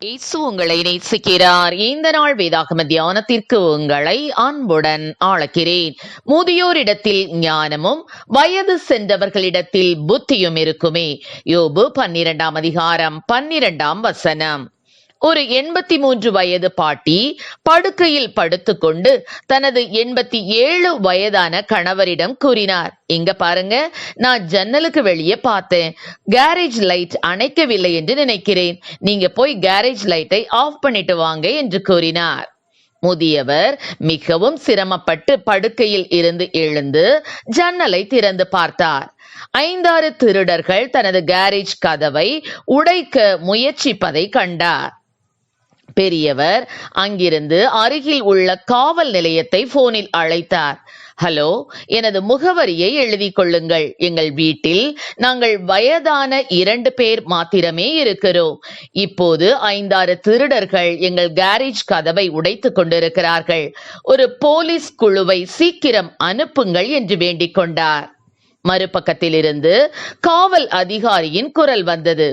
இயேசு உங்களை நேசிக்கிறார். இந்த நாள் வேதாகம தியானத்திற்கு உங்களை அன்புடன் ஆளக்கிறேன். முதியோரிடத்தில் ஞானமும் வயது சென்றவர்களிடத்தில் புத்தியும் இருக்குமே. யோபு பன்னிரெண்டாம் அதிகாரம் பன்னிரெண்டாம் வசனம். ஒரு எண்பத்தி மூன்று வயது பாட்டி படுக்கையில் படுத்துக்கொண்டு தனது எண்பத்தி ஏழு வயதான கணவரிடம் கூறினார். இங்க பாருங்க நான் ஜன்னலுக்கு வெளியே பார்த்தேன். கேரேஜ் லைட் அணைக்கவில்லை என்று நினைக்கிறேன். நீங்க போய் கேரேஜ் லைட்டை ஆஃப் பண்ணிட்டு வாங்க என்று கூறினார். முதியவர் மிகவும் சிரமப்பட்டு படுக்கையில் இருந்து எழுந்து ஜன்னலை திறந்து பார்த்தார். ஐந்தாறு திருடர்கள் தனது கேரேஜ் கதவை உடைக்க முயற்சிப்பதை கண்டார். பெரியவர் அங்கிருந்து அருகில் உள்ள காவல் நிலையத்தை போனில் அழைத்தார். ஹலோ எனது முகவரியை எழுதி கொள்ளுங்கள். எங்கள் வீட்டில் நாங்கள் வயதான இரண்டு பேர் மாத்திரமே இருக்கிறோம். இப்போது ஐந்தாறு திருடர்கள் எங்கள் கேரேஜ் கதவை உடைத்துக் கொண்டிருக்கிறார்கள். ஒரு போலீஸ் குழுவை சீக்கிரம் அனுப்புங்கள் என்று வேண்டிக் கொண்டார். மறுபக்கத்திலிருந்து காவல் அதிகாரியின் குரல் வந்தது.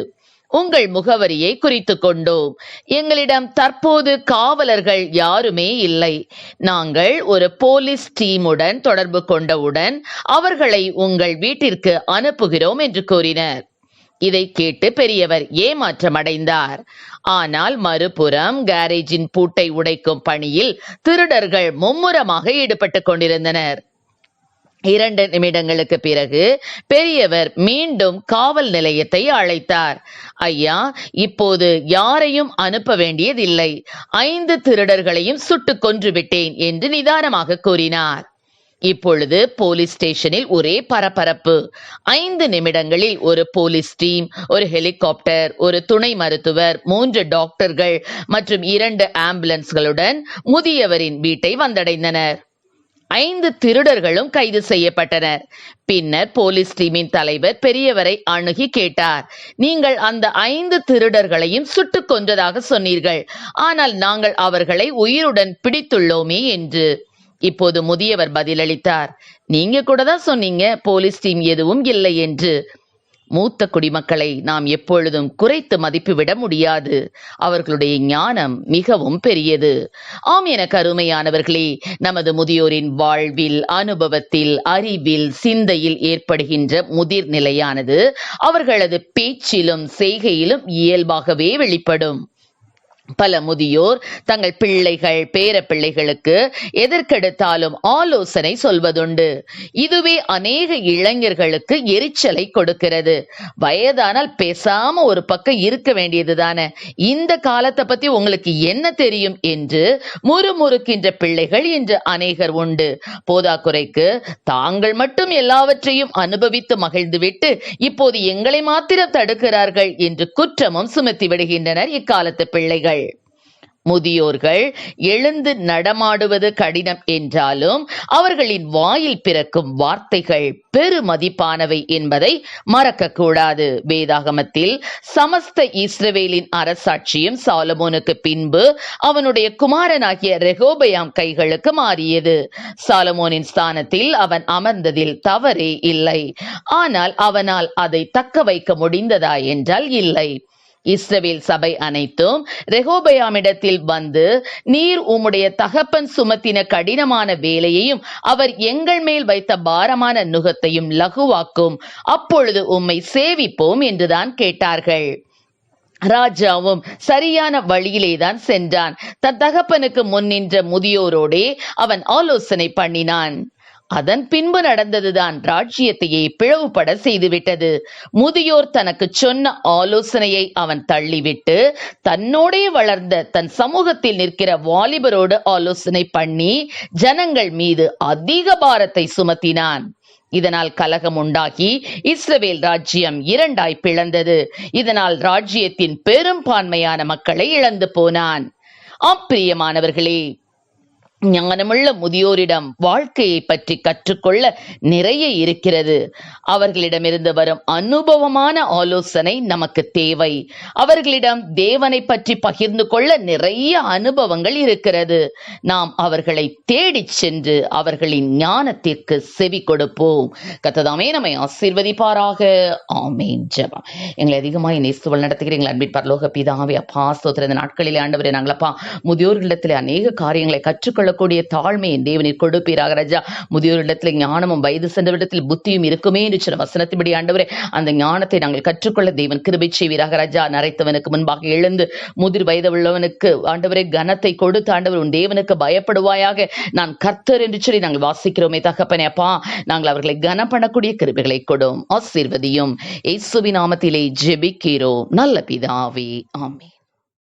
உங்கள் முகவரியை குறித்துக் கொண்டோம். எங்களிடம் தற்போது காவலர்கள் யாருமே இல்லை. நாங்கள் ஒரு போலீஸ் டீமுடன் தொடர்பு கொண்டவுடன் அவர்களை உங்கள் வீட்டிற்கு அனுப்புகிறோம் என்று கூறினர். இதை கேட்டு பெரியவர் ஏமாற்றமடைந்தார். ஆனால் மறுபுறம் கேரேஜின் பூட்டை உடைக்கும் பணியில் திருடர்கள் மும்முரமாக ஈடுபட்டுக் கொண்டிருந்தனர். இரண்டு நிமிடங்களுக்கு பிறகு பெரியவர் மீண்டும் காவல் நிலையத்தை அழைத்தார். ஐயா இப்போது யாரையும் அனுப்ப வேண்டியதில்லை. ஐந்து திருடர்களையும் சுட்டுக் கொன்று விட்டேன் என்று நிதானமாக கூறினார். இப்பொழுது போலீஸ் ஸ்டேஷனில் ஒரே பரபரப்பு. ஐந்து நிமிடங்களில் ஒரு போலீஸ் டீம் ஒரு ஹெலிகாப்டர் ஒரு துணை மருத்துவர் மூன்று டாக்டர்கள் மற்றும் இரண்டு ஆம்புலன்ஸ்களுடன் முதியவரின் வீட்டை வந்தடைந்தனர். ஐந்து திருடர்களும் கைது செய்யப்பட்டனர். பின்னர் போலீஸ் டீமின் தலைவர் பெரியவரை அணுகி கேட்டார். நீங்கள் அந்த ஐந்து திருடர்களையும் சுட்டுக் கொன்றதாக சொன்னீர்கள். ஆனால் நாங்கள் அவர்களை உயிருடன் பிடித்துள்ளோமே என்று. இப்போது முதியவர் பதிலளித்தார். நீங்க கூட தான் சொன்னீங்க போலீஸ் டீம் எதுவும் இல்லை என்று. மூத்த குடிமக்களை நாம் எப்பொழுதும் குறைத்து மதிப்பிவிட முடியாது. அவர்களுடைய ஞானம் மிகவும் பெரியது. ஆம் என கருமையானவர்களே நமது முதியோரின் வாழ்வில் அனுபவத்தில் அறிவில் சிந்தையில் ஏற்படுகின்ற முதிர் நிலையானது அவர்களது பேச்சிலும் செய்கையிலும் இயல்பாகவே வெளிப்படும். பல முதியோர் தங்கள் பிள்ளைகள் பேர பிள்ளைகளுக்கு எதற்கெடுத்தாலும் ஆலோசனை சொல்வதுண்டு. இதுவே அநேக இளைஞர்களுக்கு எரிச்சலை கொடுக்கிறது. வயதானால் பேசாம ஒரு பக்கம் இருக்க வேண்டியதுதானே. இந்த காலத்தை பத்தி உங்களுக்கு என்ன தெரியும் என்று முறுமுறுக்கின்ற பிள்ளைகள் இன்று அநேகர் உண்டு. போதாக்குறைக்கு தாங்கள் மட்டும் எல்லாவற்றையும் அனுபவித்து மகிழ்ந்துவிட்டு இப்போது எங்களை மாத்திரம் தடுக்கிறார்கள் என்று குற்றமும் சுமத்தி விடுகின்றனர் இக்காலத்து பிள்ளைகள். முதியோர்கள் எழுந்து நடமாடுவது கடினம் என்றாலும் அவர்களின் வாயில் பிறக்கும் வார்த்தைகள் பெருமதிப்பானவை என்பதை மறக்கக்கூடாது. வேதாகமத்தில் சமஸ்த இஸ்ரவேலின் அரசாட்சியும் சாலமோனுக்கு பின்பு அவனுடைய குமாரனாகிய ரெகோபயாம் கைகளுக்கு மாறியது. சாலமோனின் ஸ்தானத்தில் அவன் அமர்ந்ததில் தவறே இல்லை. ஆனால் அவனால் அதை தக்க வைக்க முடிந்ததா என்றால் இல்லை. இஸ்ரவேல் சபை அனைத்தும் ரெகோபயாமிடத்தில் வந்து நீர் உம்முடைய தகப்பன் சுமத்தின கடினமான வேலையையும் அவர் எங்கள் மேல் வைத்த பாரமான நுகத்தையும் லகுவாக்கும். அப்பொழுது உம்மை சேவிப்போம் என்றுதான் கேட்டார்கள். ராஜாவும் சரியான வழியிலே தான் சென்றான். தன் தகப்பனுக்கு முன் நின்ற முதியோரோடே அவன் ஆலோசனை பண்ணினான். அதன் பின்பு நடந்ததுதான் ராஜ்யத்தையே பிளவுபட செய்துவிட்டது. முதியோர் தனக்கு சொன்ன ஆலோசனையை அவன் தள்ளிவிட்டு தன்னோடே வளர்ந்த தன் சமூகத்தில் நிற்கிற வாலிபரோடு ஆலோசனை பண்ணி ஜனங்கள் மீது அதிக பாரத்தை சுமத்தினான். இதனால் கலகம் உண்டாகி இஸ்ரவேல் ராஜ்யம் இரண்டாய் பிளந்தது. இதனால் ராஜ்யத்தின் பெரும்பான்மையான மக்களை இழந்து போனான். அப்பிரியமானவர்களே ஞானமுள்ள முதியோரிடம் வாழ்க்கையை பற்றி கற்றுக்கொள்ள நிறைய இருக்கிறது. அவர்களிடமிருந்து வரும் அனுபவமான ஆலோசனை நமக்கு தேவை. அவர்களிடம் தேவனை பற்றி பகிர்ந்து கொள்ள நிறைய அனுபவங்கள் இருக்கிறது. நாம் அவர்களை தேடிச் சென்று அவர்களின் ஞானத்திற்கு செவி கொடுப்போம். கத்ததாமே நம்மை ஆசீர்வதிப்பாராக. ஆமேன். ஜபம். எங்களை அதிகமாக நேசுவல் நடத்துகிற எங்கள் அன்பின் பரலோக பிதாவே அப்பா ஸ்தோத்திர இந்த நாட்களிலே ஆண்டவரே நாங்களப்பா முதியோர்களிடத்தில் அநேக காரியங்களை கற்றுக்கொள்ள தாழ்மை என் தேவனில் கொடுப்பீராக ராஜா. முதியோரிடத்தில் ஞானமும் வயது சென்றவிடத்தில் புத்தியும் இருக்குமே என்று சொன்ன வசனத்தின்படி ஆண்டவரே அந்த ஞானத்தை நாங்கள் கற்றுக்கொள்ள தேவன் கிருபை செய்வீராக ராஜா. நரைத்தவனுக்கு முன்பாக எழுந்து முதிர் வயது உள்ளவனுக்கு ஆண்டவரே கனத்தை கொடுத்து ஆண்டவர் உன் தேவனுக்கு பயப்படுவாயாக. நான் கர்த்தர் என்று சொல்லி நாங்கள் வாசிக்கிறோமே தகப்பனே அப்பா. நாங்கள் அவர்களை கனம் பண்ணக்கூடிய கிருபிகளை கொடும் ஆசீர்வதியும். இயேசுவின் நாமத்திலே ஜெபிக்கிறோம். நல்ல பிதாவே ஆமே